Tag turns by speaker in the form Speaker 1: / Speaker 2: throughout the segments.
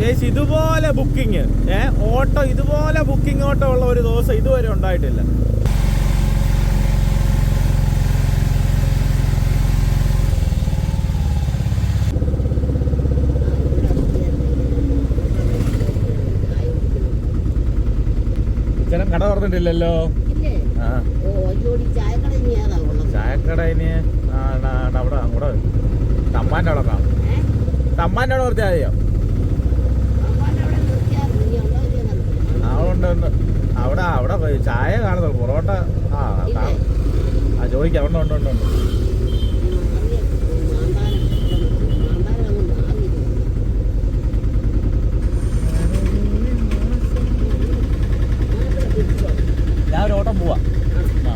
Speaker 1: Guys ഇതുപോലെ booking ഏ auto ഇതുപോലെ ബുക്കിംഗ് ഓട്ടോ ഉള്ള ഒരു ദിവസം ഇതുവരെ ഉണ്ടായിട്ടില്ല. ചില കട തുറന്നിട്ടില്ലല്ലോ?
Speaker 2: ചായക്കട ഇനി
Speaker 1: അവിടെ അങ്ങോട്ട് തമ്മാന്റെ അവിടെ കാണും. തമ്മാന്റെ അവിടെ കുറച്ച് മതിയോ
Speaker 2: അമ്മാന്റെ അവിടെ നിർത്തിയായിരുന്നു ഇനി ഉണ്ടോ ഇല്ലയോ എന്ന്
Speaker 1: ഉണ്ട് ഉണ്ട് അവിടെ അവിടെ ചായ കാണുന്നുള്ളൂ. പൊറോട്ട ആ കാണും ആ ചോദിക്കാം അവിടെ ഉണ്ട് ഉണ്ട് ഉണ്ട് ഞാൻ ഒരു ഓട്ടം പോവാ ആ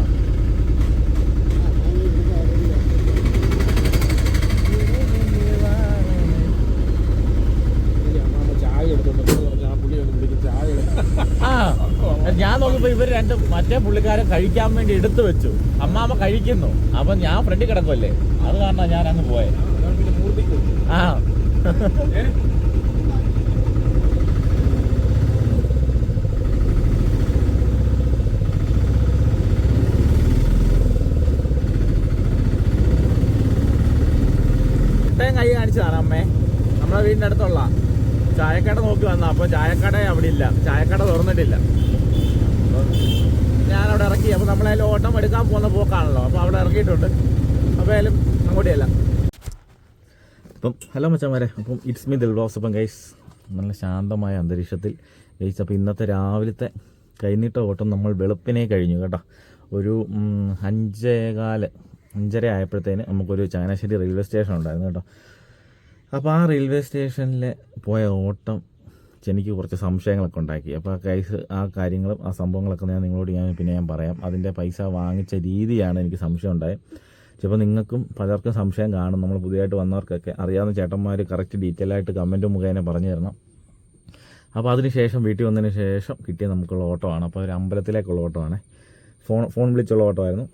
Speaker 3: ചായ എടുത്തോണ്ട് പറഞ്ഞ ആ പുള്ളി ഒന്ന് വിളിക്കും ചായ എടു-
Speaker 1: ആ ഞാൻ നോക്കിയപ്പോ ഇവർ രണ്ട് മറ്റേ പുള്ളിക്കാരൻ കഴിക്കാൻ വേണ്ടി എടുത്തു വെച്ചു. അമ്മാമ്മ കഴിക്കുന്നു. അപ്പൊ ഞാൻ ഫ്രണ്ടിൽ കിടക്കുമല്ലേ അത് കാരണം ഞാൻ അങ്ങ് പോയെ. ആ. ഇട്ടയും കൈ കാണിച്ചതാണ് അമ്മേ. നമ്മളെ വീടിന്റെ അടുത്തുള്ള ചായക്കട നോക്കി വന്ന അപ്പൊ ചായക്കട അവിടെ ഇല്ല. ചായക്കട തുറന്നിട്ടില്ല. ഞാനവിടെ ഇറക്കി. അപ്പോൾ നമ്മളതിൽ ഓട്ടം എടുക്കാൻ പോകുന്ന പോക്കാണല്ലോ. അപ്പോൾ അവിടെ ഇറക്കിയിട്ടുണ്ട്. അപ്പോൾ അതിലും അങ്ങോട്ടിയല്ല. അപ്പം ഹലോ മച്ചന്മാരെ. അപ്പം ഇറ്റ്സ് മീ ദിൽബോസ്. അപ്പം ഗൈസ് നല്ല ശാന്തമായ അന്തരീക്ഷത്തിൽ ഗൈസ് അപ്പോൾ ഇന്നത്തെ രാവിലത്തെ കൈനീട്ട ഓട്ടം നമ്മൾ വെളുപ്പിനെ കഴിഞ്ഞു കേട്ടോ. ഒരു അഞ്ചേകാൽ അഞ്ചര ആയപ്പോഴത്തേന് നമുക്കൊരു ചങ്ങനാശ്ശേരി റെയിൽവേ സ്റ്റേഷൻ ഉണ്ടായിരുന്നു കേട്ടോ. അപ്പോൾ ആ റെയിൽവേ സ്റ്റേഷനിൽ പോയ ഓട്ടം എനിക്ക് കുറച്ച് സംശയങ്ങളൊക്കെ ഉണ്ടാക്കി. അപ്പോൾ ആ കേസ് ആ കാര്യങ്ങളും ആ സംഭവങ്ങളൊക്കെ ഞാൻ നിങ്ങളോട് ഞാൻ പിന്നെ ഞാൻ പറയാം. അതിന്റെ പൈസ വാങ്ങിച്ച രീതിയാണ് എനിക്ക് സംശയം ഉണ്ടായത്. ചിലപ്പോൾ നിങ്ങൾക്കും പലർക്കും സംശയം കാണും. നമ്മൾ പുതിയതായിട്ട് വന്നവർക്കൊക്കെ അറിയാവുന്ന ചേട്ടന്മാർ കറക്റ്റ് ഡീറ്റെയിൽ ആയിട്ട് കമന്റ് മുഖേന പറഞ്ഞു തരണം. അപ്പോൾ അതിന് ശേഷം വീട്ടിൽ വന്നതിന് ശേഷം കിട്ടിയ നമുക്കുള്ള ഓട്ടോ ആണ്. അപ്പോൾ ഒരു അമ്പലത്തിലേക്കുള്ള ഓട്ടോ ആണ്. ഫോൺ ഫോൺ വിളിച്ചുള്ള ഓട്ടോ ആയിരുന്നു.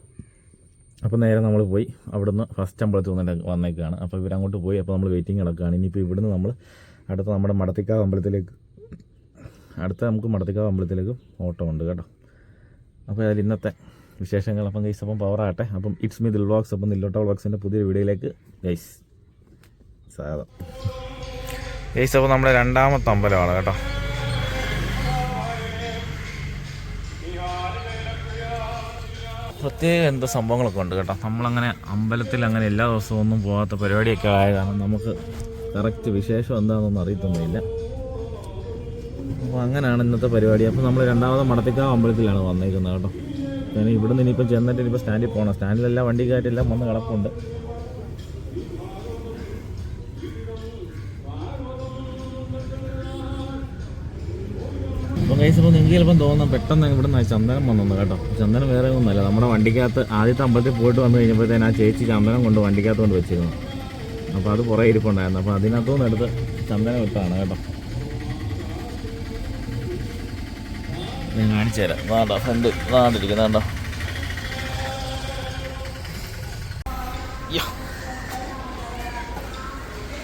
Speaker 1: അപ്പോൾ നേരെ നമ്മൾ പോയി. അവിടുന്ന് ഫസ്റ്റ് അമ്പലത്തിൽ വന്നിട്ട് വന്നേക്കാണ്. അപ്പോൾ ഇവരങ്ങോട്ട് പോയി. അപ്പോൾ നമ്മൾ വെയിറ്റിംഗ് കിടക്കുകയാണ്. ഇനിയിപ്പോൾ ഇവിടുന്ന് നമ്മൾ അടുത്ത നമ്മുടെ മടത്തിക്കാവ് അമ്പലത്തിലേക്ക് അടുത്ത നമുക്ക് മടത്തിക്കാവ് അമ്പലത്തിലേക്ക് ഓട്ടോ ഉണ്ട് കേട്ടോ. അപ്പോൾ അതിൽ ഇന്നത്തെ വിശേഷങ്ങൾ അപ്പം ഗൈസ് അപ്പം പവർ ആകട്ടെ. അപ്പം ഇറ്റ്സ് മീ ദിൽ വ്ളോഗ്സ് അപ്പം നില്ലോട്ട വ്ളോഗ്സിന്റെ പുതിയൊരു വീഡിയോയിലേക്ക് ഗൈസ് സാധം ഗൈസ് അപ്പോൾ നമ്മുടെ രണ്ടാമത്തെ അമ്പലമാണ് കേട്ടോ. പ്രത്യേക എന്തോ സംഭവങ്ങളൊക്കെ ഉണ്ട് കേട്ടോ. നമ്മളങ്ങനെ അമ്പലത്തിൽ അങ്ങനെ എല്ലാ ദിവസവും ഒന്നും പോകാത്ത പരിപാടിയൊക്കെ ആയ കാരണം നമുക്ക് കറക്റ്റ് വിശേഷം എന്താണെന്നൊന്നും അറിയത്തൊന്നുമില്ല. അപ്പോൾ അങ്ങനെയാണ് ഇന്നത്തെ പരിപാടി. അപ്പോൾ നമ്മൾ രണ്ടാമത് മടത്തിക്കാവ് അമ്പലത്തിലാണ് വന്നേക്കുന്നത് കേട്ടോ. ഞാൻ ഇവിടെ നിന്ന് ഇനിയിപ്പോൾ ചെന്നിട്ട് ഇനിയിപ്പോൾ സ്റ്റാൻഡിൽ പോകണം സ്റ്റാൻഡിലെല്ലാം വണ്ടിക്കാരെല്ലാം വന്ന് കിടപ്പുണ്ട്. അപ്പോൾ കൈസ് ഇപ്പോൾ നിങ്ങൾക്ക് ചിലപ്പം തോന്നാം പെട്ടെന്ന് ഇവിടെ നിന്ന് ചന്ദനം വന്നു കേട്ടോ. ചന്ദനം വേറെ ഒന്നുമല്ല. നമ്മുടെ വണ്ടിക്കകത്ത് ആദ്യത്തെ അമ്പലത്തിൽ പോയിട്ട് വന്നു കഴിഞ്ഞപ്പോഴത്തേന് ആ ചേച്ചി ചന്ദനം കൊണ്ട് വണ്ടിക്കകത്ത് കൊണ്ട് വെച്ചിരുന്നു. അപ്പോൾ അത് കുറേ ഇരിപ്പുണ്ടായിരുന്നു. അപ്പോൾ അതിനകത്തുനിന്ന് എടുത്ത് ചന്ദനം ഇട്ടാണ് കേട്ടോ. ഞാൻ കാണിച്ചു തരാം. വേണ്ട ഫ്രണ്ട്. വേണ്ടിരിക്കുന്നത് കണ്ടോ?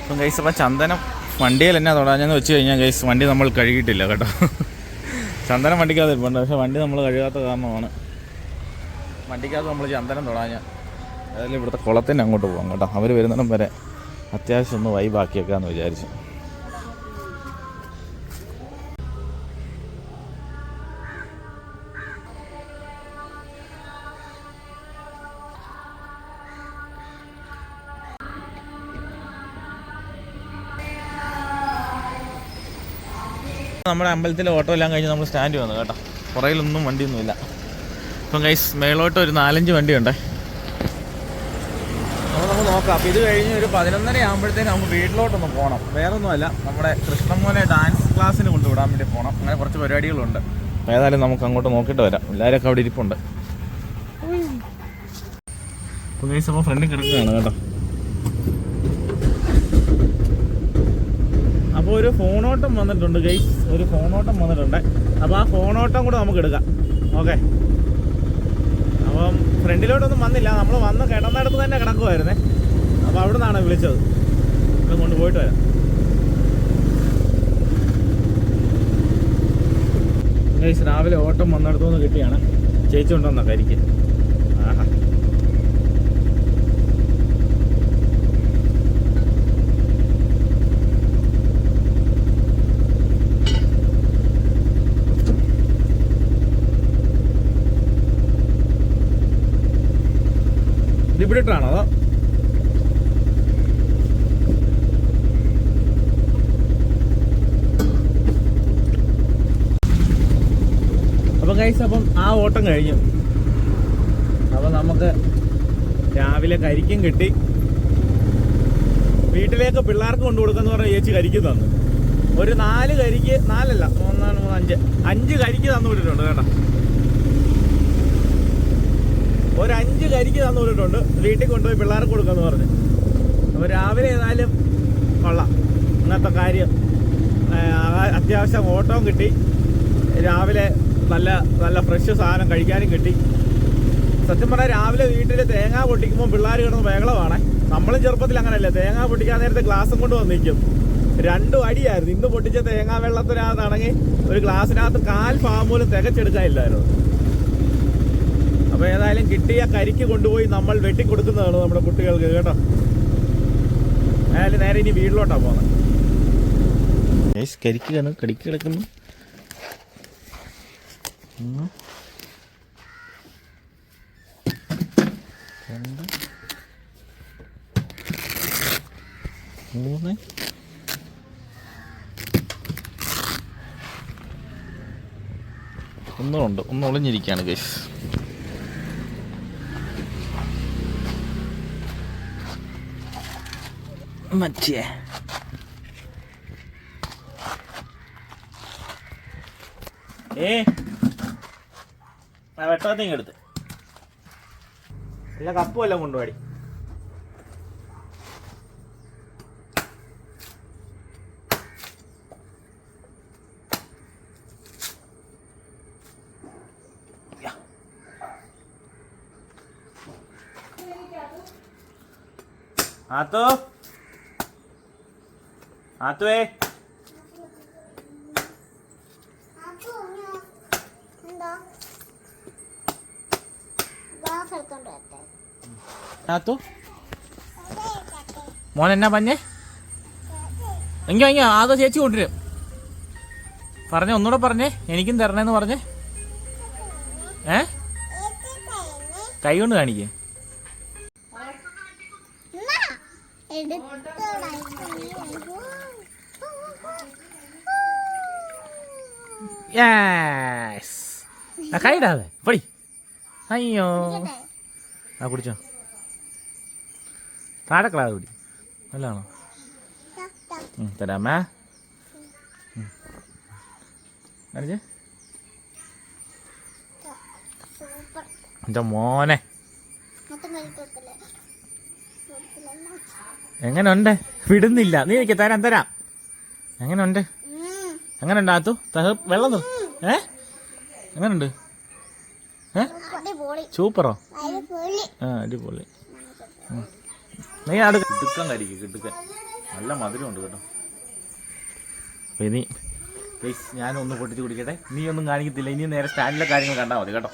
Speaker 1: അപ്പം ഗൈസ് അപ്പം ചന്ദനം വണ്ടിയിൽ എന്നാ തൊടാഞ്ഞെന്ന് വെച്ച് കഴിഞ്ഞാൽ ഗൈസ് വണ്ടി നമ്മൾ കഴുകിയിട്ടില്ല കേട്ടോ. ചന്ദനം വണ്ടിക്കകത്ത് ഇരിപ്പുണ്ട് പക്ഷേ വണ്ടി നമ്മൾ കഴുകാത്ത കാരണമാണ്. വണ്ടിക്കകത്ത് നമ്മൾ ചന്ദനം തുടങ്ങാൻ അതായത് ഇവിടുത്തെ കുളത്തിന് അങ്ങോട്ട് പോകാം കേട്ടോ. അവർ വരുന്നിടം വരെ അത്യാവശ്യം ഒന്ന് വൈബാക്കിയേക്കാമെന്ന് വിചാരിച്ചു. നമ്മുടെ അമ്പലത്തിലെ ഓട്ടോ എല്ലാം കഴിഞ്ഞ് നമ്മൾ സ്റ്റാൻഡ് വന്നു കേട്ടോ. പുറയിലൊന്നും വണ്ടിയൊന്നുമില്ല. ഇപ്പം കൈസ് മേളോട്ട് ഒരു നാലഞ്ച് വണ്ടിയുണ്ടേ. അപ്പോൾ നമുക്ക് നോക്കാം. അപ്പോൾ ഇത് കഴിഞ്ഞ് ഒരു പതിനൊന്നര ആകുമ്പോഴത്തേന് നമുക്ക് വീട്ടിലോട്ടൊന്ന് പോകണം. വേറെ ഒന്നുമല്ല നമ്മുടെ കൃഷ്ണമോനെ ഡാൻസ് ക്ലാസ്സിന് കൊണ്ടുവിടാൻ വേണ്ടി പോകണം. അങ്ങനെ കുറച്ച് പരിപാടികളുണ്ട്. ഏതായാലും നമുക്ക് അങ്ങോട്ട് നോക്കിയിട്ട് വരാം. എല്ലാവരൊക്കെ അവിടെ ഇരിപ്പുണ്ട്. അപ്പോൾ കൈസ് അപ്പോൾ ഫ്രണ്ടിൽ കിടക്കുകയാണ് കേട്ടോ. ഒരു ഫോണോട്ടം വന്നിട്ടുണ്ട് ഗൈസ് ഒരു ഫോണോട്ടം വന്നിട്ടുണ്ട്. അപ്പോൾ ആ ഫോണോട്ടം കൂടെ നമുക്ക് എടുക്കാം. ഓക്കെ അപ്പം ഫ്രണ്ടിലോട്ടൊന്നും വന്നില്ല. നമ്മൾ വന്ന് കിടന്നിടത്ത് തന്നെ കിടക്കുമായിരുന്നേ അപ്പോൾ അവിടെ നിന്നാണ് വിളിച്ചത്. അത് കൊണ്ട് പോയിട്ട് വരാം. ഗൈസ് രാവിലെ ഓട്ടം വന്നിടത്തുനിന്ന് കിട്ടിയാണ്. ചേച്ചി ഉണ്ടെന്നൊക്കെ ആയിരിക്കും ഓട്ടം കഴിഞ്ഞു. അപ്പൊ നമുക്ക് രാവിലെ കരിക്കും കിട്ടി. വീട്ടിലേക്ക് പിള്ളേർക്ക് കൊണ്ടു കൊടുക്കാന്ന് പറഞ്ഞ ചേച്ചി കരിക്ക് തന്നു. ഒരു നാല് കരിക്ക് നാലല്ല മൂന്നാണ് മൂന്ന് അഞ്ച്. അഞ്ച് കരിക്ക് തന്നു വിട്ടിട്ടുണ്ട് കേട്ടോ. ഒരു അഞ്ച് കരിക്ക് തന്നു വിട്ടിട്ടുണ്ട്. വീട്ടിൽ കൊണ്ടുപോയി പിള്ളേർക്ക് കൊടുക്കാന്ന് പറഞ്ഞു. അപ്പോൾ രാവിലെ ഏതായാലും കൊള്ളാം. ഇന്നത്തെ കാര്യം അത്യാവശ്യം ഓട്ടവും കിട്ടി. രാവിലെ നല്ല നല്ല ഫ്രഷ് സാധനം കഴിക്കാനും കിട്ടി. സത്യം പറഞ്ഞാൽ രാവിലെ വീട്ടിൽ തേങ്ങ പൊട്ടിക്കുമ്പോൾ പിള്ളേർ കിടന്ന് ബഹളമാണ്. നമ്മളും ചെറുപ്പത്തിൽ അങ്ങനെയല്ലേ തേങ്ങ പൊട്ടിക്കാൻ നേരത്തെ ഗ്ലാസും കൊണ്ട് വന്നിരിക്കും രണ്ടും അടിയായിരുന്നു. ഇന്ന് പൊട്ടിച്ച തേങ്ങാ വെള്ളത്തിനകത്താണെങ്കിൽ ഒരു ഗ്ലാസ്സിനകത്ത് കാൽ ഭാഗം പോലും തികച്ചെടുക്കാനില്ലായിരുന്നു. അപ്പൊ ഏതായാലും കിട്ടിയ കരിക്ക് കൊണ്ടുപോയി നമ്മൾ വെട്ടിക്കൊടുക്കുന്നതാണ് നമ്മുടെ കുട്ടികൾക്ക് കേട്ടോ. ഏതായാലും നേരെ ഇനി വീട്ടിലോട്ടാ പോകുന്നത് കരിക്കാണ് കടിക്ക് കിടക്കുന്നു. ഒന്ന് രണ്ട് മൂന്ന്. ഒന്നുണ്ട് ഒന്ന് ഒളിഞ്ഞിരിക്കുകയാണ് ഗൈസ് മറ്റേ. ഏ ആ വെട്ടത്തെ എടുത്ത്. എല്ലാ കപ്പും എല്ലാം കൊണ്ടുപോടി ആത്തോ? ആത്തുവേ
Speaker 2: എന്താ ഗ്ലാസ് എടുത്തോണ്ട് വരട്ടെ
Speaker 1: ആത്തു മോൻ എന്നാ പഞ്ഞേ എങ്കോ എങ്കോ ആദോ ചേച്ചി കൊണ്ടുവരും. പറഞ്ഞേ ഒന്നുകൂടെ പറഞ്ഞേ. എനിക്കും തരണേന്ന് പറഞ്ഞേ. ഏ? കൈ കൊണ്ട് കാണിക്കേ. യെസ് ആ കൈ ഇടാതെ. പൊടി. അയ്യോ. ആ കുടിച്ചോ. താഴെ കളാതെ കുടി നല്ലതാണോ? തരാമേ. കാണിച്ചേ എന്റെ മോനെ
Speaker 2: മൊത്തം കഴിക്കത്തില്ലേ
Speaker 1: എങ്ങനെ ഉണ്ട് വിടുന്നില്ല. നീ എനിക്ക് തരാം തരാം. എങ്ങനെ ഉണ്ട് ആത്തു? തഹ- വെള്ളം ഏ? എങ്ങനെ ഉണ്ട് ഏ സൂപ്പറോ? ആ അടിപൊളി. നീ അത് കിടുക്കൻ കരിക്ക് കിടുക്കൻ. നല്ല മധുരമുണ്ട് കേട്ടോ. അപ്പൊ ഇനി പ്ലീസ് ഞാനൊന്ന് പൊട്ടിച്ച് കുടിക്കട്ടെ. നീ ഒന്നും കാണിക്കത്തില്ല. ഇനി നേരെ സ്റ്റാൻഡിലെ കാര്യങ്ങൾ കണ്ടാൽ മതി കേട്ടോ.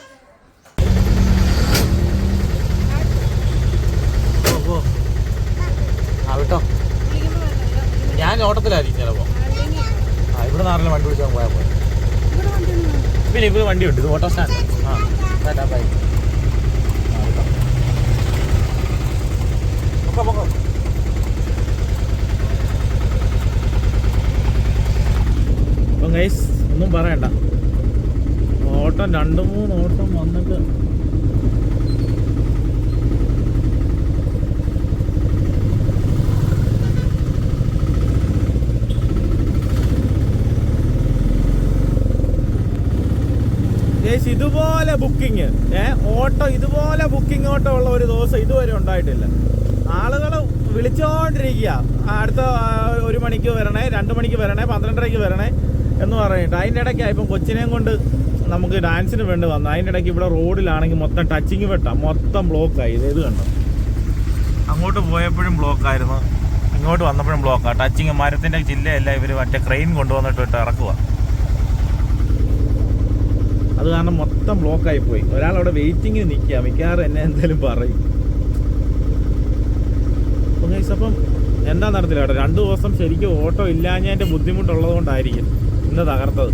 Speaker 1: ആ വിട്ടോ. ഞാൻ ഓട്ടത്തിലായിരിക്കും ചിലപ്പോ. ആ ഇവിടെ നാറിലെ വണ്ടി വിളിച്ചാൽ പോയാൽ പോയി പിന്നെ ഇവിടെ വണ്ടിയുണ്ട് ഇത് ഓട്ടോ സ്റ്റാൻഡ് ആ ബൈ പൊക്കോ അപ്പം ഗൈസ് ഒന്നും പറയണ്ട. ഓട്ടം രണ്ട് മൂന്ന് ഓട്ടം വന്നിട്ട്. ഗൈസ് ഇതുപോലെ ബുക്കിംഗ് ഏ ഓട്ടോ ഇതുപോലെ ബുക്കിംഗ് ഓട്ടോ ഉള്ള ഒരു ദിവസം ഇതുവരെ ഉണ്ടായിട്ടില്ല. ആളുകൾ വിളിച്ചോണ്ടിരിക്കുക അടുത്ത ഒരു മണിക്ക് വരണേ രണ്ട് മണിക്ക് വരണേ പന്ത്രണ്ടരയ്ക്ക് വരണേ എന്ന് പറഞ്ഞിട്ട്. അതിന്റെ ഇടയ്ക്കായി ഇപ്പം കൊച്ചിനെയും കൊണ്ട് നമുക്ക് ഡാൻസിന് വേണ്ടി വന്നു. അതിന്റെ ഇടയ്ക്ക് ഇവിടെ റോഡിലാണെങ്കിൽ മൊത്തം ടച്ചിങ് വെട്ടാം. മൊത്തം ബ്ലോക്കായി ഇത് കണ്ടോ? അങ്ങോട്ട് പോയപ്പോഴും ബ്ലോക്കായിരുന്നു ഇങ്ങോട്ട് വന്നപ്പോഴും ബ്ലോക്കാണ് ടച്ചിങ് മരത്തിന്റെ ജില്ലയല്ല ഇവർ മറ്റേ ക്രെയിൻ കൊണ്ടുവന്നിട്ട് ഇട്ട് ഇറക്കുക. അത് കാരണം മൊത്തം ബ്ലോക്കായി പോയി. ഒരാൾ അവിടെ വെയിറ്റിങ്ങിന് നിൽക്കുക. മിക്കവാറും എന്നെ എന്തായാലും പറയും. അപ്പം എന്താ നടത്തില്ല കേട്ടോ. രണ്ട് ദിവസം ശരിക്കും ഓട്ടോ ഇല്ലാഞ്ഞതിന്റെ ബുദ്ധിമുട്ടുള്ളത് കൊണ്ടായിരിക്കും ഇന്ന് തകർത്തത്.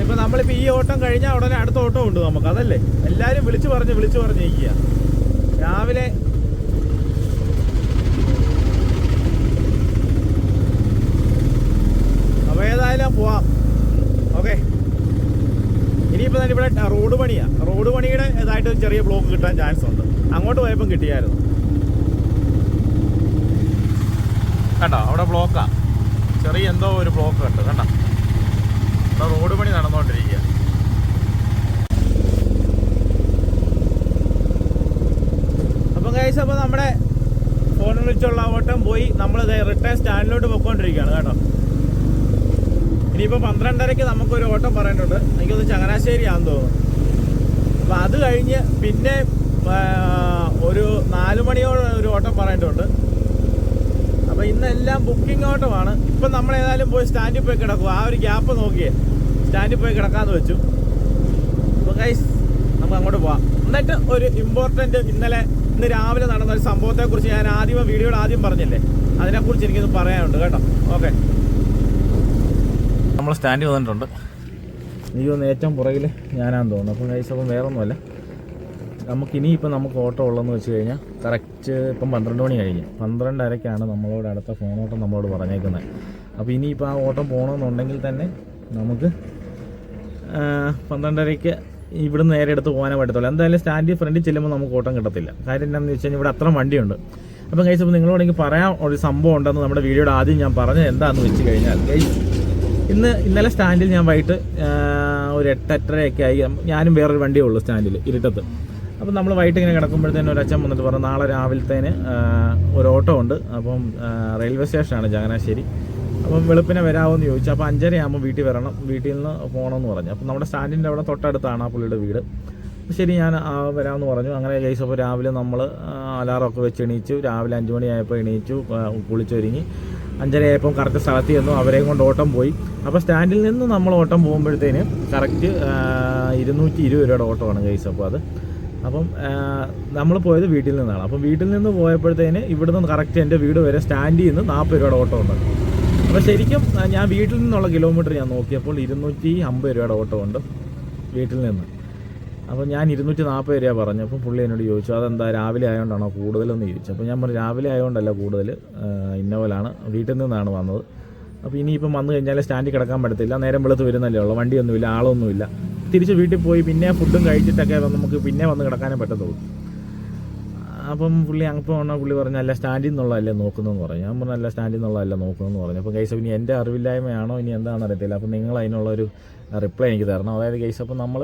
Speaker 1: ഇപ്പം നമ്മളിപ്പോൾ നമ്മളിപ്പോ ഈ ഓട്ടം കഴിഞ്ഞാൽ ഉടനെ അടുത്ത ഓട്ടം ഉണ്ട് നമുക്ക്. അതല്ലേ? എല്ലാവരും വിളിച്ചു പറഞ്ഞ് വിളിച്ചു പറഞ്ഞിരിക്കുക രാവിലെ അപ്പോൾ ഏതായാലും പോവാം. ഓക്കെ. ഇനിയിപ്പോ തന്നെ ഇവിടെ റോഡ് പണിയാ. റോഡ് പണിയുടെ ഇതായിട്ട് ചെറിയ ബ്ലോക്ക് കിട്ടാൻ ചാൻസ് ഉണ്ട്. അങ്ങോട്ട് പോയപ്പോൾ കിട്ടിയായിരുന്നു. കണ്ടോ? അവിടെ ബ്ലോക്കാ. ചെറിയ എന്തോ ഒരു ബ്ലോക്ക് ഉണ്ട് കണ്ടോ? അവിടെ റോഡ് പണി നടന്നുകൊണ്ടിരിക്കുക. അപ്പം കഴിച്ച അപ്പോൾ നമ്മുടെ ഫോണിൽ വിളിച്ചുള്ള ഓട്ടം പോയി. നമ്മൾ റിട്ടേൺ സ്റ്റാൻഡിലോട്ട് പോയിക്കൊണ്ടിരിക്കുകയാണ് കേട്ടോ? ഇനിയിപ്പോൾ പന്ത്രണ്ടരയ്ക്ക് നമുക്കൊരു ഓട്ടം പറയാനുണ്ട് എനിക്കൊന്ന് ചങ്ങനാശ്ശേരിയാണെന്ന് തോന്നുന്നു. അപ്പോൾ അത് കഴിഞ്ഞ് പിന്നെ ഒരു നാല് മണിയോട് ഒരു ഓട്ടം പറയേണ്ടതുണ്ട്. അപ്പോൾ ഇന്നെല്ലാം ബുക്കിംഗ് ഓട്ടമാണ്. ഇപ്പം നമ്മൾ ഏതായാലും പോയി സ്റ്റാൻഡിൽ പോയി കിടക്കും ആ ഒരു ഗ്യാപ്പ് നോക്കിയേ. സ്റ്റാൻഡിൽ പോയി കിടക്കാമെന്ന് വെച്ചു. അപ്പോൾ ഗൈസ് നമുക്ക് അങ്ങോട്ട് പോവാം. എന്നിട്ട് ഒരു ഇമ്പോർട്ടന്റ് ഇന്നലെ ഇന്ന് രാവിലെ നടന്ന ഒരു സംഭവത്തെക്കുറിച്ച് ഞാൻ ആദ്യം വീഡിയോയിൽ ആദ്യം പറഞ്ഞില്ലേ? അതിനെക്കുറിച്ച് എനിക്കൊന്ന് പറയാനുണ്ട് കേട്ടോ. ഓക്കെ നമ്മൾ സ്റ്റാൻഡിൽ വന്നിട്ടുണ്ട്. എനിക്ക് തോന്നുന്നു ഏറ്റവും പുറകിൽ ഞാനാന്ന് തോന്നുന്നു. അപ്പം ഗൈസ് അപ്പം വേറെ ഒന്നുമല്ല നമുക്ക് ഓട്ടോ ഉള്ളതെന്ന് വെച്ച് കഴിഞ്ഞാൽ കറക്റ്റ് ഇപ്പം പന്ത്രണ്ട് മണി കഴിഞ്ഞ്. പന്ത്രണ്ടരയ്ക്കാണ് നമ്മളോട് അടുത്ത ഫോൺ ഓട്ടം നമ്മളോട് പറഞ്ഞേക്കുന്നത്. അപ്പോൾ ഇനിയിപ്പോൾ ആ ഓട്ടം പോകണമെന്നുണ്ടെങ്കിൽ തന്നെ നമുക്ക് പന്ത്രണ്ടരയ്ക്ക് ഇവിടുന്ന് നേരെ എടുത്ത് പോകാനേ പറ്റത്തുള്ളൂ. എന്തായാലും സ്റ്റാൻഡിൽ ഫ്രണ്ടിൽ ചെല്ലുമ്പോൾ നമുക്ക് ഓട്ടം കിട്ടത്തില്ല. കാര്യം എന്താണെന്ന് വെച്ച് കഴിഞ്ഞാൽ ഇവിടെ അത്ര വണ്ടിയുണ്ട്. അപ്പം കഴിച്ചപ്പോൾ നിങ്ങളോടെങ്കിൽ നിങ്ങളോട് എനിക്ക് പറയാൻ ഒരു സംഭവം ഉണ്ടെന്ന് നമ്മുടെ വീഡിയോയുടെ ആദ്യം ഞാൻ പറഞ്ഞത് എന്താണെന്ന് വെച്ച് കഴിഞ്ഞാൽ ഇന്ന് ഇന്നലെ സ്റ്റാൻഡിൽ ഞാൻ വൈകിട്ട് ഒരു എട്ട് എട്ടരയൊക്കെ ആയി ഞാനും വേറൊരു വണ്ടിയേ ഉള്ളൂ സ്റ്റാൻഡിൽ ഇരുട്ടത്ത്. അപ്പം നമ്മൾ വൈകിട്ട് ഇങ്ങനെ കിടക്കുമ്പോഴത്തേനും ഒരു അച്ഛൻ വന്നിട്ട് പറഞ്ഞു നാളെ രാവിലത്തേന് ഒരു ഓട്ടോ ഉണ്ട്. അപ്പം റെയിൽവേ സ്റ്റേഷനാണ് ചങ്ങനാശ്ശേരി. അപ്പം വെളുപ്പിനെ വരാമോന്ന് ചോദിച്ചു. അപ്പോൾ അഞ്ചരയാകുമ്പോൾ വീട്ടിൽ വരണം. വീട്ടിൽ നിന്ന് പോകണമെന്ന് പറഞ്ഞു. അപ്പം നമ്മുടെ സ്റ്റാൻഡിന്റെ അവിടെ തൊട്ടടുത്താണ് ആ പുള്ളിയുടെ വീട്. ശരി ഞാൻ വരാമെന്ന് പറഞ്ഞു. അങ്ങനെ കേസ് അപ്പോൾ രാവിലെ നമ്മൾ അലാറമൊക്കെ വെച്ച് എണീച്ചു. രാവിലെ അഞ്ച് മണിയായപ്പോൾ എണീച്ചു കുളിച്ചൊരുങ്ങി. അഞ്ചരയായപ്പം കറക്റ്റ് സ്ഥലത്ത് ചെന്നു അവരെയും കൊണ്ട് ഓട്ടം പോയി. അപ്പോൾ സ്റ്റാൻഡിൽ നിന്ന് നമ്മൾ ഓട്ടം പോകുമ്പോഴത്തേന് കറക്റ്റ് ഇരുന്നൂറ്റി ഇരുപത് രൂപയുടെ ഓട്ടമാണ് കൈസ് അപ്പോൾ അത് അപ്പം നമ്മൾ പോയത് വീട്ടിൽ നിന്നാണ്. അപ്പം വീട്ടിൽ നിന്ന് പോയപ്പോഴത്തേന് ഇവിടുന്ന് കറക്റ്റ് എന്റെ വീട് വരെ സ്റ്റാൻഡിൽ നിന്ന് നാൽപ്പത് രൂപയുടെ ഓട്ടം ഉണ്ട്. അപ്പോൾ ശരിക്കും ഞാൻ വീട്ടിൽ നിന്നുള്ള കിലോമീറ്റർ ഞാൻ നോക്കിയപ്പോൾ ഇരുന്നൂറ്റി അമ്പത് രൂപയുടെ ഓട്ടം ഉണ്ട് വീട്ടിൽ നിന്ന്. അപ്പോൾ ഞാൻ ഇരുന്നൂറ്റി നാൽപ്പത് രൂപ പറഞ്ഞു അപ്പോൾ പുള്ളി എന്നോട് ചോദിച്ചു അതെന്താ രാവിലെ ആയതുകൊണ്ടാണോ കൂടുതലെന്ന്? ചോദിച്ചു. അപ്പോൾ ഞാൻ പറഞ്ഞു രാവിലെ ആയതുകൊണ്ടല്ല കൂടുതൽ ഇന്നോവലാണ് വീട്ടിൽ നിന്നാണ് വന്നത്. അപ്പോൾ ഇനിയിപ്പം വന്നു കഴിഞ്ഞാൽ സ്റ്റാൻഡിൽ കിടക്കാൻ പറ്റത്തില്ല. നേരം വെളുത്ത് വരുന്നല്ലേ ഉള്ളൂ. വണ്ടിയൊന്നുമില്ല ആളൊന്നുമില്ല. തിരിച്ച് വീട്ടിൽ പോയി പിന്നെ ഫുഡും കഴിച്ചിട്ടൊക്കെ നമുക്ക് പിന്നെ വന്ന് കിടക്കാനേ പറ്റത്തുള്ളൂ. അപ്പം പുള്ളി അങ്ങപ്പോൾ പറഞ്ഞാൽ പുള്ളി പറഞ്ഞു അല്ല സ്റ്റാൻഡിൽ നിന്നുള്ളതല്ലേ നോക്കുന്നതെന്ന് പറഞ്ഞു. ഞാൻ പറഞ്ഞു അല്ല സ്റ്റാൻഡിൽ നിന്നുള്ളതല്ല നോക്കുന്നതെന്ന് പറഞ്ഞു. അപ്പോൾ കേസ് ഇനി എന്റെ അറിവില്ലായ്മയാണോ? ഇനി എന്താണെന്ന് അറിയത്തില്ല. അപ്പോൾ നിങ്ങൾ അതിനുള്ളൊരു റിപ്ലൈ എനിക്ക് തരണം. അതായത് കേസ് അപ്പം നമ്മൾ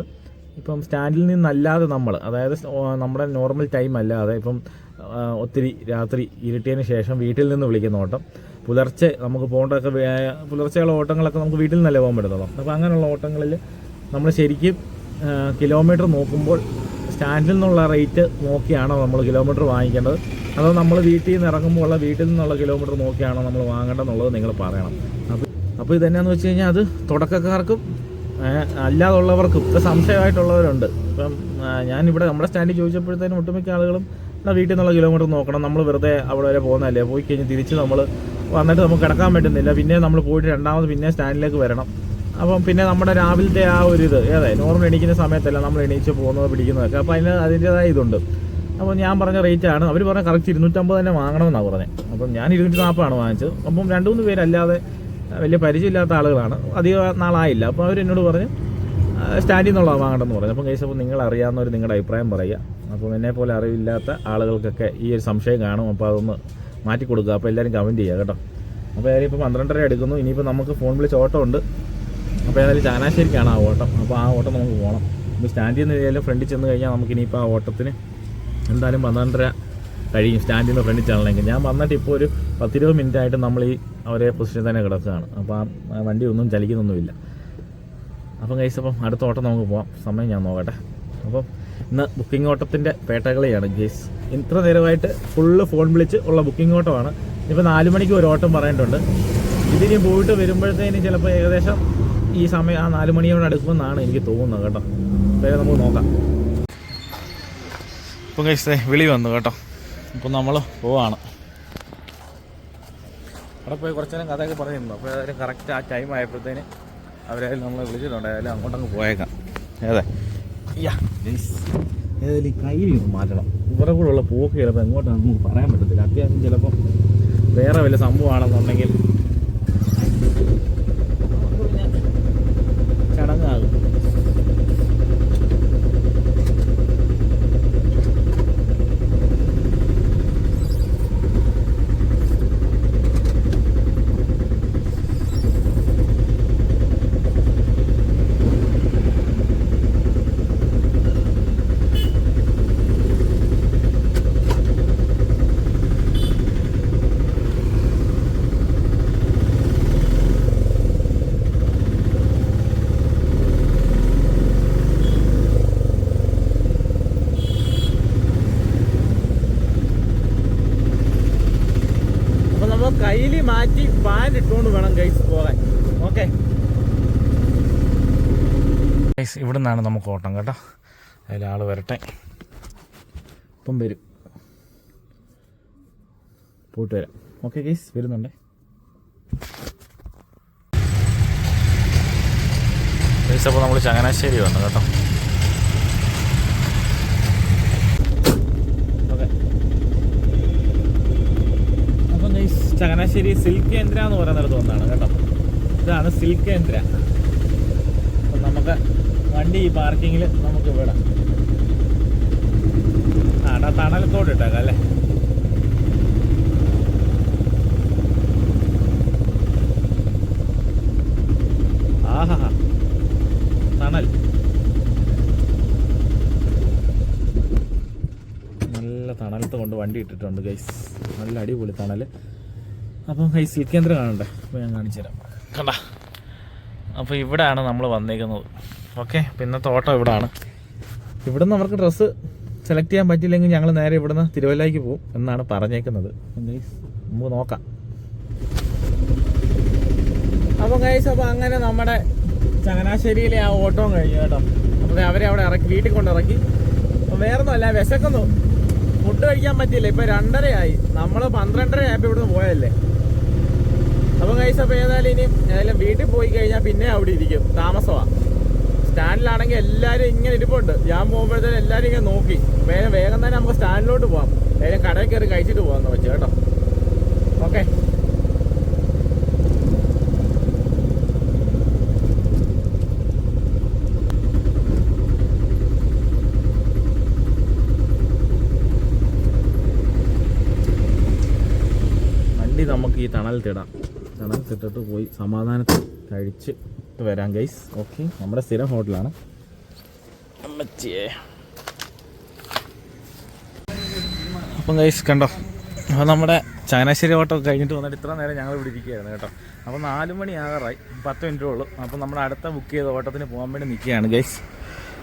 Speaker 1: ഇപ്പം സ്റ്റാൻഡിൽ നിന്നല്ലാതെ നമ്മൾ അതായത് നമ്മുടെ നോർമൽ ടൈം അല്ലാതെ ഇപ്പം ഒത്തിരി രാത്രി ഇരുട്ടിയതിന് ശേഷം വീട്ടിൽ നിന്ന് വിളിക്കുന്ന ഓട്ടം പുലർച്ചെ നമുക്ക് പോകേണ്ടതൊക്കെ പുലർച്ചെയുള്ള ഓട്ടങ്ങളൊക്കെ നമുക്ക് വീട്ടിൽ നിന്നല്ലേ പോകാൻ പറ്റത്തുള്ളൂ. അപ്പോൾ അങ്ങനെയുള്ള ഓട്ടങ്ങളിൽ നമ്മൾ ശരിക്കും കിലോമീറ്റർ നോക്കുമ്പോൾ സ്റ്റാൻഡിൽ നിന്നുള്ള റേറ്റ് നോക്കിയാണോ നമ്മൾ കിലോമീറ്റർ വാങ്ങിക്കേണ്ടത്? അതോ നമ്മൾ വീട്ടിൽ നിന്ന് ഇറങ്ങുമ്പോൾ ഉള്ള വീട്ടിൽ നിന്നുള്ള കിലോമീറ്റർ നോക്കിയാണോ നമ്മൾ വാങ്ങേണ്ടതെന്നുള്ളത് നിങ്ങൾ പറയണം. അപ്പോൾ അപ്പോൾ ഇതെന്നാന്ന് വെച്ച് കഴിഞ്ഞാൽ അത് തുടക്കക്കാർക്കും അല്ലാതുള്ളവർക്കും ഇപ്പം സംശയമായിട്ടുള്ളവരുണ്ട്. ഇപ്പം ഞാനിവിടെ നമ്മുടെ സ്റ്റാൻഡിൽ ചോദിച്ചപ്പോഴത്തേനും ഒട്ടുമിക്ക ആളുകളും എന്നാൽ വീട്ടിൽ നിന്നുള്ള കിലോമീറ്റർ നോക്കണം നമ്മൾ വെറുതെ അവിടെ വരെ പോകുന്നതല്ലേ? പോയി കഴിഞ്ഞ് തിരിച്ച് നമ്മൾ വന്നിട്ട് നമുക്ക് കിടക്കാൻ പറ്റുന്നില്ല. പിന്നെ നമ്മൾ പോയിട്ട് രണ്ടാമത് പിന്നെ സ്റ്റാൻഡിലേക്ക് വരണം. അപ്പം പിന്നെ നമ്മുടെ രാവിലത്തെ ആ ഒരു ഇത് ഏതെ നോർമൽ എണീക്കുന്ന സമയത്തല്ല നമ്മൾ എണീച്ച് പോകുന്നത് പിടിക്കുന്നതൊക്കെ. അപ്പോൾ അതിന് അതിന്റെതായ ഇതുണ്ട്. അപ്പോൾ ഞാൻ പറഞ്ഞ റേറ്റ് ആണ്. അവർ പറഞ്ഞ കറക്റ്റ് ഇരുന്നൂറ്റമ്പത് തന്നെ വാങ്ങണമെന്നാണ് പറഞ്ഞത്. അപ്പം ഞാൻ ഇരുന്നൂറ്റി നാൽപ്പതാണ് വാങ്ങിച്ചത്. അപ്പം രണ്ട് മൂന്ന് പേരല്ലാതെ വലിയ പരിചയമില്ലാത്ത ആളുകളാണ്. അധികം നാളായില്ല. അപ്പോൾ അവർ എന്നോട് പറഞ്ഞ് സ്റ്റാൻഡിൽ നിന്നുള്ള വാങ്ങണമെന്ന് പറഞ്ഞു. അപ്പം കേസ് അപ്പോൾ നിങ്ങൾ അറിയാവുന്നവർ നിങ്ങളുടെ അഭിപ്രായം പറയുക. അപ്പോൾ എന്നെ പോലെ അറിവില്ലാത്ത ആളുകൾക്കൊക്കെ ഈ ഒരു സംശയം കാണും. അപ്പോൾ അതൊന്ന് മാറ്റി കൊടുക്കുക. അപ്പോൾ എല്ലാവരും കമന്റ് ചെയ്യുക കേട്ടോ. അപ്പോൾ ഏതായാലും ഇപ്പോൾ പന്ത്രണ്ടര എടുക്കുന്നു. ഇനിയിപ്പോൾ നമുക്ക് ഫോൺ വിളിച്ച് ഓട്ടം ഉണ്ട്. അപ്പോൾ ഏതായാലും ചാനാശ്ശേരിക്കാണ് ആ ഓട്ടം. അപ്പോൾ ആ ഓട്ടം നമുക്ക് പോകണം ഇപ്പോൾ സ്റ്റാൻഡിൽ നിന്ന് ഏതായാലും ഫ്രണ്ടിൽ ചെന്ന് കഴിഞ്ഞാൽ നമുക്ക് ഇനിയിപ്പോൾ ആ ഓട്ടത്തിന് എന്തായാലും പന്ത്രണ്ടര കഴിയും. സ്റ്റാൻഡിൽ നിന്ന് ഫ്രണ്ടിൽ ചെല്ലണമെങ്കിൽ ഞാൻ വന്നിട്ട് ഇപ്പോൾ ഒരു പത്തിരുപത് മിനിറ്റ് ആയിട്ട് നമ്മൾ ഈ ഒരേ പൊസിഷനിൽ തന്നെ കിടക്കുകയാണ്. അപ്പോൾ ആ വണ്ടി ഒന്നും ചലിക്കുന്നൊന്നുമില്ല. അപ്പം കൈസ് അപ്പം അടുത്ത ഓട്ടം നമുക്ക് പോകാം സമയം ഞാൻ നോക്കട്ടെ. അപ്പം ഇന്ന് ബുക്കിംഗ് ഓട്ടത്തിന്റെ പേട്ടകളെയാണ് ഗേസ് ഇത്ര നേരമായിട്ട് ഫുള്ള് ഫോൺ വിളിച്ച് ഉള്ള ബുക്കിംഗ് ഓട്ടമാണ്. ഇപ്പോൾ നാല് മണിക്ക് ഒരു ഓട്ടം പറയേണ്ടതുണ്ട്. ഇതിനി പോയിട്ട് വരുമ്പോഴത്തേന് ചിലപ്പോൾ ഏകദേശം ഈ സമയം ആ നാല് മണിയോട് അടുക്കുമെന്നാണ് എനിക്ക് തോന്നുന്നത് കേട്ടോ. വേറെ നമുക്ക് നോക്കാം. ഇപ്പം കഴിച്ചേ വിളി വന്നു കേട്ടോ. ഇപ്പം നമ്മൾ പോവാണ്. അവിടെ പോയി കുറച്ച് നേരം കഥയൊക്കെ പറഞ്ഞിരുന്നു അപ്പോൾ ഏതായാലും കറക്റ്റ് ആ ടൈം ആയപ്പോഴത്തേന് അവരായാലും നമ്മളെ വിളിച്ചിട്ടുണ്ട്. ഏതായാലും അങ്ങോട്ടങ്ങ് പോയേക്കാം. ഏതെ. ഏതായാലും ഈ കയ്യിൽ മാറ്റണം. ഇവരുടെ കൂടെ ഉള്ള പോക്ക് ചിലപ്പോൾ എങ്ങോട്ടാണെന്ന് നമുക്ക് പറയാൻ പറ്റത്തില്ല. അത്യാവശ്യം ചിലപ്പം വേറെ വല്ല സംഭവമാണെന്നുണ്ടെങ്കിൽ നമുക്ക് പിന്നെ ചടങ്ങാകും അപ്പൊ നമ്മൾ കയ്യിൽ മാറ്റി പാന്റ് ഇട്ടുകൊണ്ട് വേണം ഗൈസ് പോകാൻ. ഓക്കെ ഗൈസ് ഇവിടെ നിന്നാണ് നമുക്ക് ഓട്ടം കേട്ടോ. അതിൽ ആൾ വരട്ടെ. ഇപ്പം വരും. പോയിട്ട് വരാം. Okay guys വരുന്നുണ്ടേ? ഗൈസ് അപ്പോൾ നമ്മൾ ചങ്ങനാശ്ശേരി വന്നു കേട്ടോ ഓക്കെ അപ്പം ഗൈസ് ചങ്ങനാശ്ശേരി സിൽക്ക് കേന്ദ്ര എന്ന് പറയുന്നിടത്ത് വന്നാണ് കേട്ടോ. ഇതാണ് സിൽക്ക് കേന്ദ്ര. അപ്പം നമുക്ക് വണ്ടി ഈ പാർക്കിങ്ങിൽ നമുക്ക് വിടാം. ആടാ തണലത്തോട് ഇട്ടേക്കാം അല്ലേ? ആഹാ തണൽ. നല്ല തണലത്ത് കൊണ്ട് വണ്ടി ഇട്ടിട്ടുണ്ട് ഗൈസ് നല്ല അടിപൊളി തണൽ അപ്പം ഹൈ സിൽക്ക് കേന്ദ്രം കാണണ്ടേ? അപ്പോൾ ഞാൻ കാണിച്ചു തരാം. കണ്ട. അപ്പോൾ ഇവിടെയാണ് നമ്മൾ വന്നേക്കുന്നത്. ഓക്കെ? അപ്പോൾ ഇന്നത്തെ ഓട്ടം ഇവിടാണ്. ഇവിടുന്ന് അവർക്ക് ഡ്രസ്സ് സെലക്ട് ചെയ്യാൻ പറ്റില്ലെങ്കിൽ ഞങ്ങൾ നേരെ ഇവിടുന്ന് തിരുവല്ലയ്ക്ക് പോകും എന്നാണ് പറഞ്ഞേക്കുന്നത്. നമുക്ക് നോക്കാം. അപ്പോൾ ഗൈസ് അപ്പോൾ അങ്ങനെ നമ്മുടെ ചങ്ങനാശ്ശേരിയിലെ ആ ഓട്ടവും കഴിഞ്ഞു കേട്ടോ. അപ്പോൾ അവരെ അവിടെ ഇറക്കി വീട്ടിൽ കൊണ്ട് ഇറക്കി അപ്പോൾ വേറൊന്നുമല്ല വിശക്കുന്നു. ഫുഡ് കഴിക്കാൻ പറ്റിയില്ല. ഇപ്പം രണ്ടരയായി. നമ്മൾ പന്ത്രണ്ടര ആയപ്പോൾ ഇവിടുന്ന് പോയല്ലേ അപ്പൊ കൈസ് അപ്പൊ ഏതായാലും ഇനി ഏതായാലും വീട്ടിൽ പോയി കഴിഞ്ഞാൽ പിന്നെ അവിടെ ഇരിക്കും. താമസമാണ് സ്റ്റാൻഡിലാണെങ്കിൽ എല്ലാവരും ഇങ്ങനെ ഇരിപ്പുണ്ട്. ഞാൻ പോകുമ്പോഴത്തേനും എല്ലാവരും ഇങ്ങനെ നോക്കി. വേഗം വേഗം തന്നെ നമുക്ക് സ്റ്റാൻഡിലോട്ട് പോകാം വേഗം കടയിൽ കയറി കഴിച്ചിട്ട് പോകാന്ന് വെച്ചു കേട്ടോ. ഓക്കെ. വണ്ടി നമുക്ക് ഈ തണലത്തിടാം തണലത്തിട്ടിട്ട് പോയി. സമാധാനത്തിൽ കഴിച്ച് വരാം ഗൈസ് ഓക്കെ നമ്മുടെ സ്ഥിരം ഹോട്ടലാണ്. അപ്പം ഗൈസ് കണ്ടോ? അപ്പോൾ നമ്മുടെ ചങ്ങനാശ്ശേരി ഓട്ടം കഴിഞ്ഞിട്ട് വന്നിട്ട് ഇത്ര നേരം ഞങ്ങൾ ഇവിടെ ഇരിക്കുകയായിരുന്നു കേട്ടോ. അപ്പോൾ നാല് മണി ആകാറായി പത്ത് മിനിറ്റേ ഉള്ളൂ. അപ്പോൾ നമ്മുടെ അടുത്ത ബുക്ക് ചെയ്ത ഓട്ടത്തിന് പോകാൻ വേണ്ടി നിൽക്കുകയാണ് ഗൈസ്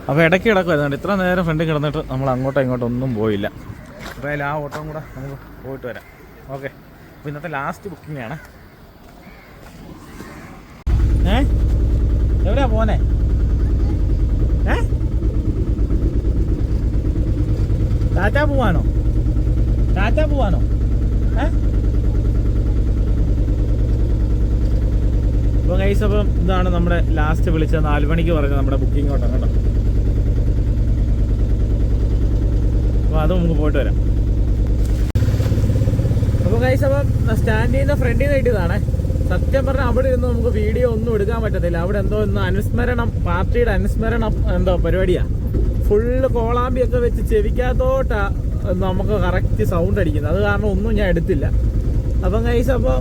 Speaker 1: അപ്പോൾ ഇടയ്ക്ക് കിടക്കുമായിരുന്നു. ഇത്ര നേരം ഫ്രണ്ടിൽ കിടന്നിട്ട് നമ്മൾ അങ്ങോട്ടോ ഇങ്ങോട്ടോ ഒന്നും പോയില്ല. അപ്പോൾ ആ ഓട്ടം കൂടെ നമുക്ക് പോയിട്ട് വരാം. ഓക്കെ അപ്പോൾ ഇന്നത്തെ ലാസ്റ്റ് ബുക്കിംഗ് ആണ്. ഏ? എവിടെയാ പോനെ ഏ? ടാറ്റ പോവാനോ ടാറ്റ പോവാനോ ഏ? കൈസ് അപ്പം ഇതാണ് നമ്മുടെ ലാസ്റ്റ് വിളിച്ച നാല് മണിക്ക് പറഞ്ഞ നമ്മുടെ ബുക്കിംഗ് ഓട്ടം കേട്ടോ. അപ്പോൾ അത് നമുക്ക് പോയിട്ട് വരാം. അപ്പോൾ ഗൈസ് അപ്പം സ്റ്റാൻഡ് ചെയ്യുന്ന ഫ്രണ്ടിൽ നിന്ന് കിട്ടിയതാണ് സത്യം പറഞ്ഞാൽ അവിടെ ഇരുന്ന് നമുക്ക് വീഡിയോ ഒന്നും എടുക്കാൻ പറ്റത്തില്ല. അവിടെ എന്തോ ഇന്ന് അനുസ്മരണം പാർട്ടിയുടെ അനുസ്മരണം എന്തോ പരിപാടിയാ. ഫുള്ള് കോളാമ്പിയൊക്കെ വെച്ച് ചെവിക്കാത്തോട്ടാ നമുക്ക് കറക്റ്റ് സൗണ്ട് അടിക്കുന്നത്. അത് കാരണം ഒന്നും ഞാൻ എടുത്തില്ല. അപ്പം കൈസ് അപ്പോൾ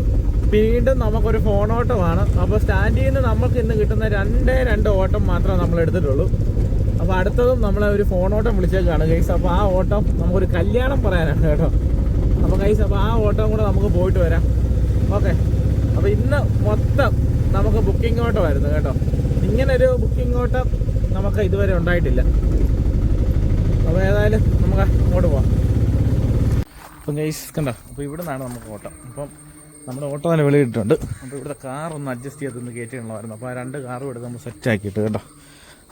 Speaker 1: വീണ്ടും നമുക്കൊരു ഫോൺ ഓട്ടമാണ്. അപ്പോൾ സ്റ്റാൻഡിൽ നിന്ന് നമുക്ക് ഇന്ന് കിട്ടുന്ന രണ്ടേ രണ്ട് ഓട്ടം മാത്രമേ നമ്മൾ എടുത്തിട്ടുള്ളൂ. അപ്പോൾ അടുത്തതും നമ്മളെ ഒരു ഫോൺ ഓട്ടം വിളിച്ചേക്കാണ് കൈസ് അപ്പോൾ ആ ഓട്ടം നമുക്കൊരു കല്യാണം പറയാനാണ് കേട്ടോ. അപ്പോൾ കൈസ് അപ്പോൾ ആ ഓട്ടം കൂടെ നമുക്ക് പോയിട്ട് വരാം. ഓക്കെ അപ്പോൾ ഇന്ന് മൊത്തം നമുക്ക് ബുക്കിംഗ് ഓട്ടം ആയിരുന്നു കേട്ടോ. ഇങ്ങനെ ഒരു ബുക്കിംഗ് ഓട്ടം നമുക്ക് ഇതുവരെ ഉണ്ടായിട്ടില്ല. അപ്പോൾ ഏതായാലും നമുക്ക് അങ്ങോട്ട് പോവാം. അപ്പം ഗൈസ് കണ്ടോ? അപ്പോൾ ഇവിടെ നിന്നാണ് നമുക്ക് ഓട്ടം. അപ്പം നമ്മുടെ ഓട്ടോ തന്നെ വെളിയിട്ടുണ്ട് അപ്പോൾ ഇവിടുത്തെ കാർ ഒന്ന് അഡ്ജസ്റ്റ് ചെയ്തൊന്ന് കയറ്റിയിട്ടുള്ളായിരുന്നു അപ്പോൾ ആ രണ്ട് കാറും എടുത്ത് നമ്മൾ സെറ്റ് ആക്കിയിട്ട് കേട്ടോ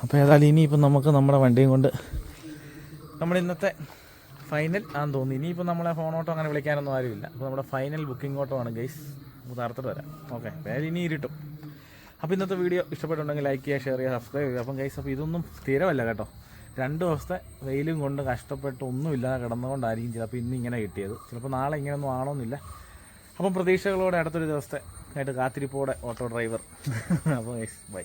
Speaker 1: അപ്പോൾ ഏതായാലും ഇനിയിപ്പോൾ നമുക്ക് നമ്മുടെ വണ്ടിയും കൊണ്ട് നമ്മൾ ഇന്നത്തെ ഫൈനൽ ആണെന്ന് തോന്നുന്നു. ഇനിയിപ്പോൾ നമ്മളെ ഫോൺ ഓട്ടോ അങ്ങനെ വിളിക്കാനൊന്നും ആരുമില്ല. അപ്പോൾ നമ്മുടെ ഫൈനൽ ബുക്കിംഗ് ഓട്ടോ ആണ് ഗൈസ് നമുക്ക് താർത്തിട്ട് വരാം. ഓക്കെ വേറെ ഇനി ഇരുട്ടും. അപ്പോൾ ഇന്നത്തെ വീഡിയോ ഇഷ്ടപ്പെട്ടുണ്ടെങ്കിൽ ലൈക്ക് ചെയ്യുക ഷെയർ ചെയ്യുക സബ്സ്ക്രൈബ് ചെയ്യുക. അപ്പം ഗൈസ് അപ്പോൾ ഇതൊന്നും സ്ഥിരമല്ല കേട്ടോ. രണ്ട് ദിവസത്തെ വെയിലും കൊണ്ട് കഷ്ടപ്പെട്ട് ഒന്നുമില്ലാതെ കിടന്നുകൊണ്ടായിരിക്കും ചിലപ്പോൾ ഇന്ന് ഇങ്ങനെ കിട്ടിയത്. ചിലപ്പോൾ നാളെ ഇങ്ങനെയൊന്നും ആണോന്നില്ല. അപ്പം പ്രതീക്ഷകളോടെ അടുത്തൊരു ദിവസത്തെ ആയിട്ട് കാത്തിരിപ്പോടെ ഓട്ടോ ഡ്രൈവർ അപ്പോൾ ബൈ